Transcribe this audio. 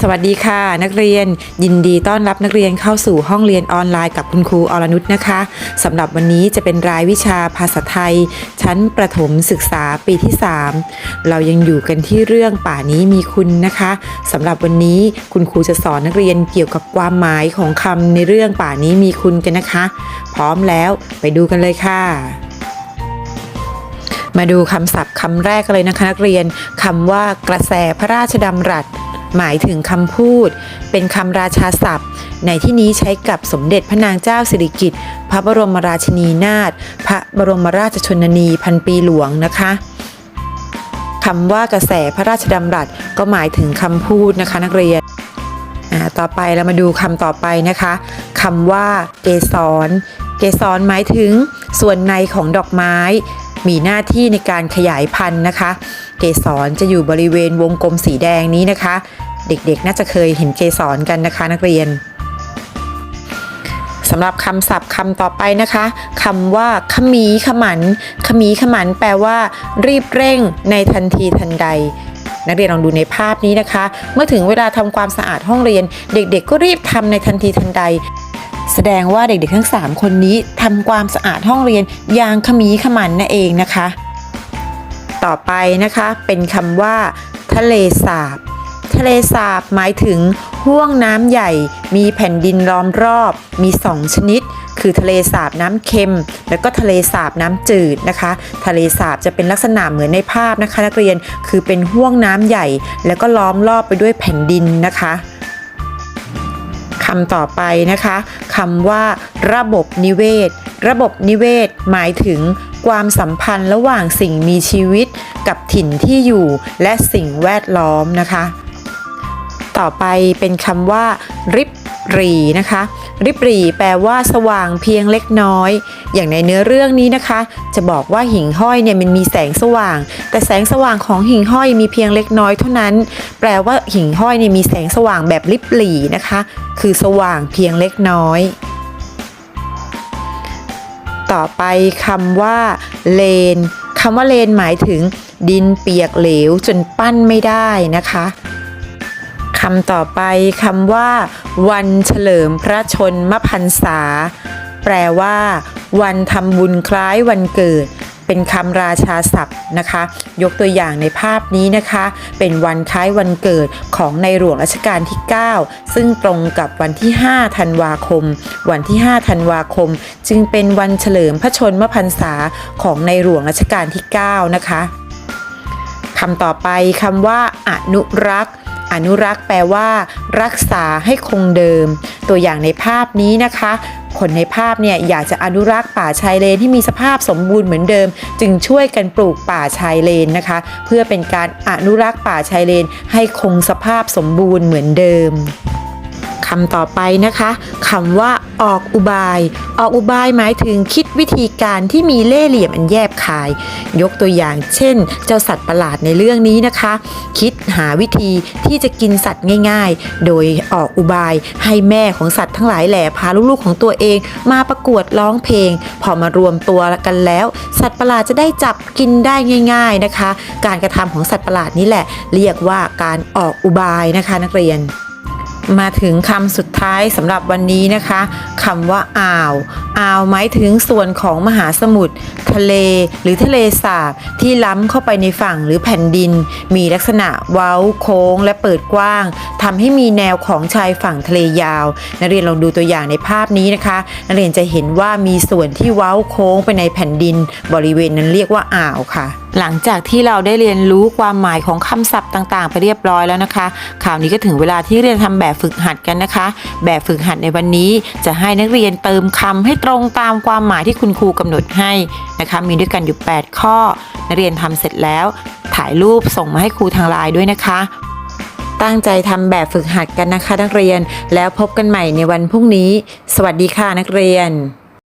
สวัสดีค่ะ นักเรียน ยินดีต้อนรับนักเรียนเข้าสู่ห้องเรียนออนไลน์กับคุณครูอรนุชนะคะสำหรับวันนี้จะเป็นรายวิชาภาษาไทย ชั้นประถมศึกษาปีที่ 3 เรายังอยู่กันที่เรื่องป่านี้มีคุณนะคะสำหรับวันนี้คุณครูจะสอนนักเรียนเกี่ยวกับความหมายของคำในเรื่องป่านี้มีคุณกันนะคะ พร้อมแล้วไปดูกันเลยค่ะมาดูคำศัพท์คำแรกกันเลยนะคะนักเรียนคำว่ากระแสพระราชดำรัส หมายถึงคำพูด เป็นคำราชาศัพท์ ในที่นี้ใช้กับสมเด็จพระนางเจ้าสิริกิติ์พระบรมราชินีนาถพระบรมราชชนนีพันปีหลวงนะคะคำว่ากระแสพระราชดำรัสก็หมายถึงคำพูดนะคะนักเรียนต่อไปเรามาดูคำต่อไปนะคะคำว่าเกสร เกสรหมายถึงส่วนในของดอกไม้ มีหน้าที่ในการขยายพันธุ์นะคะ เกสรจะอยู่บริเวณวงกลมสีแดงนี้นะคะ เด็กๆ น่าจะเคยเห็นเกสรกันนะคะนักเรียนสำหรับคำศัพท์คำต่อไปนะคะคำว่าขมีขมันขมีขมันแปลว่า รีบเร่งในทันทีทันใด นักเรียนลองดูในภาพนี้นะคะ เมื่อถึงเวลาทำความสะอาดห้องเรียน เด็กๆ ก็รีบทำในทันทีทันใด แสดงว่าเด็กๆทั้ง 3 คนนี้ทำความสะอาดห้องเรียนอย่างขมีขมันนั่นเองนะคะ ต่อไปนะคะเป็นคำว่า ทะเลสาบ ทะเลสาบหมายถึงห่วงน้ำใหญ่ มีแผ่นดินล้อมรอบ มี2ชนิด คือทะเลสาบน้ำเค็ม แล้วก็ทะเลสาบน้ำจืดนะคะ ทะเลสาบจะเป็นลักษณะเหมือนในภาพนะคะนักเรียนคือเป็นห่วงน้ำใหญ่ แล้วก็ล้อมรอบไปด้วยแผ่นดินนะคะคำต่อไปนะคะคำว่า ระบบนิเวศ ระบบนิเวศ หมายถึงความสัมพันธ์ระหว่างสิ่งมีชีวิตกับถิ่นที่อยู่และสิ่งแวดล้อมนะคะ ต่อไปเป็นคำว่า ริบหรีนะคะ ริบหรีแปลว่าสว่างเพียงเล็กน้อย อย่างในเนื้อเรื่องนี้นะคะ จะบอกว่าหิ่งห้อยเนี่ยมันมีแสงสว่าง แต่แสงสว่างของหิ่งห้อยมีเพียงเล็กน้อยเท่านั้น แปลว่าหิ่งห้อยเนี่ยมีแสงสว่างแบบริบหรีนะคะ คือสว่างเพียงเล็กน้อย ต่อไปคำว่าเลนคำว่าเลนหมายถึงดินเปียกเหลวจนปั้นไม่ได้นะคะ คำต่อไปคำว่า วันเฉลิมพระชนมพรรษา แปลว่า วันทำบุญคล้ายวันเกิด เป็นคำราชาศัพท์นะคะ ยกตัวอย่างในภาพนี้นะคะ เป็นวันคล้ายวันเกิดของในหลวงรัชกาลที่ 9 ซึ่งตรงกับวันที่ 5 ธันวาคม วันที่ 5 ธันวาคม จึงเป็นวันเฉลิมพระชนมพรรษาของในหลวงรัชกาลที่ 9 นะคะคำต่อไปคำว่า อนุรักษ์ อนุรักษ์แปลว่า รักษาให้คงเดิม ตัวอย่างในภาพนี้นะคะ คนในภาพเนี่ยอยากจะอนุรักษ์ป่าชายเลนที่มีสภาพสมบูรณ์เหมือนเดิม จึงช่วยกันปลูกป่าชายเลนนะคะ เพื่อเป็นการอนุรักษ์ป่าชายเลนให้คงสภาพสมบูรณ์เหมือนเดิม คำต่อไปนะคะคำว่าออกอุบาย ออกอุบายหมายถึงคิดวิธีการที่มีเล่ห์เหลี่ยมอันแยบคาย ยกตัวอย่างเช่น เจ้าสัตว์ประหลาดในเรื่องนี้นะคะ คิดหาวิธีที่จะกินสัตว์ง่าย ๆ โดยออกอุบายให้แม่ของสัตว์ทั้งหลายแหล่พาลูกๆของตัวเอง มาประกวดร้องเพลง พอมารวมตัวกันแล้ว สัตว์ประหลาดจะได้จับกินได้ง่าย ๆนะคะ การกระทำของสัตว์ประหลาดนี้แหละ เรียกว่าการออกอุบายนะคะนักเรียน มาถึงคำสุดท้ายสำหรับวันนี้นะคะคำว่าอ่าวอ่าวหมายถึงส่วนของมหาสมุทรทะเล หรือทะเลสาบที่ล้ำเข้าไปในฝั่งหรือแผ่นดิน มีลักษณะเว้าโค้งและเปิดกว้างทำให้มีแนวของชายฝั่งทะเลยาว นักเรียนลองดูตัวอย่างในภาพนี้นะคะนักเรียนจะเห็นว่ามีส่วนที่เว้าโค้งไปในแผ่นดิน บริเวณนั้นเรียกว่าอ่าวค่ะ หลังจากที่เราได้เรียนรู้ความหมายของคำศัพท์ต่างๆ ไปเรียบร้อยแล้วนะคะคราวนี้ก็ถึงเวลาที่เรียนทำแบบฝึกหัดกันนะคะ แบบฝึกหัดในวันนี้จะให้นักเรียนเติมคำให้ตรงตามความหมายที่คุณครูกำหนดให้นะคะ มีด้วยกันอยู่ 8 ข้อ นักเรียนทำเสร็จแล้ว ถ่ายรูปส่งมาให้ครูทางไลน์ด้วยนะคะ ตั้งใจทำแบบฝึกหัดกันนะคะ นักเรียนแล้วพบกันใหม่ในวันพรุ่งนี้ สวัสดีค่ะนักเรียน